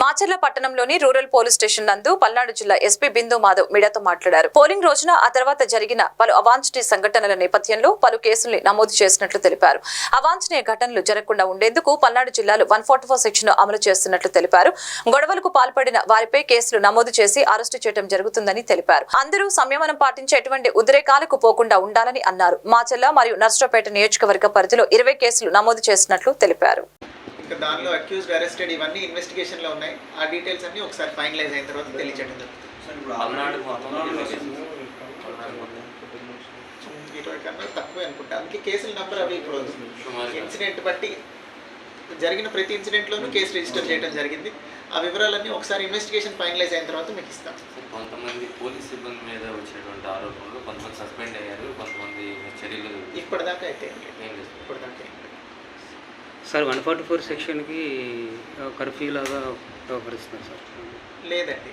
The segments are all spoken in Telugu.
మాచర్ల పట్టణంలోని రూరల్ పోలీస్ స్టేషన్ నందు పల్నాడు జిల్లా ఎస్పీ బిందు మాధవ్ మీడియాతో మాట్లాడారు. పోలింగ్ రోజున ఆ తర్వాత జరిగిన పలు అవాంఛనీయ సంఘటనల నేపథ్యంలో పలు కేసుల్ని నమోదు చేసినట్లు తెలిపారు. అవాంఛనీయ ఘటనలు జరగకుండా ఉండేందుకు పల్నాడు జిల్లాలో వన్ ఫార్టీ ఫోర్ సెక్షన్ అమలు చేస్తున్నట్లు తెలిపారు. గొడవలకు పాల్పడిన వారిపై కేసులు నమోదు చేసి అరెస్టు చేయడం జరుగుతుందని తెలిపారు. అందరూ సంయమనం పాటించి ఎటువంటి ఉద్రేకాలకు పోకుండా ఉండాలని అన్నారు. మాచర్ల మరియు నర్సరావుపేట నియోజకవర్గ పరిధిలో ఇరవై కేసులు నమోదు చేసినట్లు తెలిపారు. ఇంకా దానిలో అక్యూజ్డ్ అరెస్టెడ్ ఇవన్నీ ఇన్వెస్టిగేషన్లో ఉన్నాయి. ఆ డీటెయిల్స్ అన్ని ఒకసారి ఫైనలైజ్ అయిన తర్వాత తెలియచేయడం. జరుగుతుంది ఇరవై కన్నా తక్కువే అనుకుంటా. అందుకే కేసుల నెంబర్ అవి ఇప్పుడు. ఇన్సిడెంట్ బట్టి జరిగిన ప్రతి ఇన్సిడెంట్లోనూ కేసు రిజిస్టర్ చేయడం జరిగింది. ఆ వివరాలన్నీ ఒకసారి ఇన్వెస్టిగేషన్ ఫైనలైజ్ అయిన తర్వాత మీకు ఇస్తాం. కొంతమంది పోలీస్ సిబ్బంది మీద వచ్చినటువంటి ఆరోపణలు కొంతమంది సస్పెండ్ అయ్యారు కొంతమంది చర్యలు ఇప్పటిదాకా అయితే ఇప్పటిదాకా. సార్ వన్ ఫార్టీ ఫోర్ సెక్షన్కి కర్ఫ్యూ లాగా వ్యవహరిస్తున్నారు సార్. లేదండి.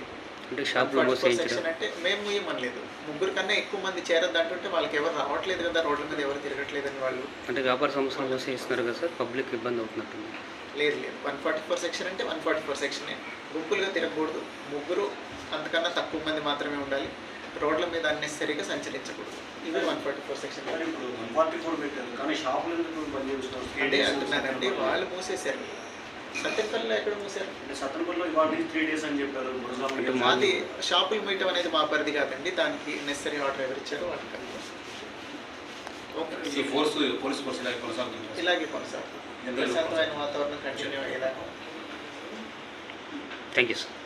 అంటే షాప్లో 144 మోసేయించడం సెక్షన్ అంటే మేము ఏమనలేదు. ముగ్గురు కన్నా ఎక్కువ మంది చేరద్దు అంటుంటే వాళ్ళకి ఎవరు రావట్లేదు కదా రోడ్ల మీద ఎవరు తిరగట్లేదని వాళ్ళు. అంటే వ్యాపార సంస్థలు మోసేయిస్తున్నారు కదా సార్ పబ్లిక్ ఇబ్బంది అవుతున్నట్టుంది. లేదు లేదు. వన్ ఫార్టీ ఫోర్ సెక్షన్ అంటే వన్ ఫార్టీ ఫోర్ సెక్షనే గుంపులుగా తిరగకూడదు. ముగ్గురు అంతకన్నా తక్కువ మంది మాత్రమే ఉండాలి. రోడ్ల మీద అన్నెసరీగా సంచరించకూడదు. ఇవి వన్ ఫార్టీ ఫోర్ సెక్షన్ అంటే అంటున్నారండి వాళ్ళు మూసేశారు. సత్యపల్లిలో ఎక్కడ మూసారు అంటే సత్తనపల్లిలో ఇవాళ నుంచి త్రీ డేస్ అని చెప్పారు. గురుజాము అంటే నుంచి. మా- అది షాపులు మీయటం అనేది మా పరిధి కాదండి. దానికి నెసరీ ఆర్డర్ ఎవరు ఇచ్చారో వాళ్ళకి ఓకే ఈ ఫోర్స్ పోలీస్ ఫోర్స్ ఇలాగే కొనసాగుతుంది? ఇలాగే కొనసాగుతుంది. ప్రశాంతమైన వాతావరణం కంటిన్యూ అయ్యేదాకా. Thank you sir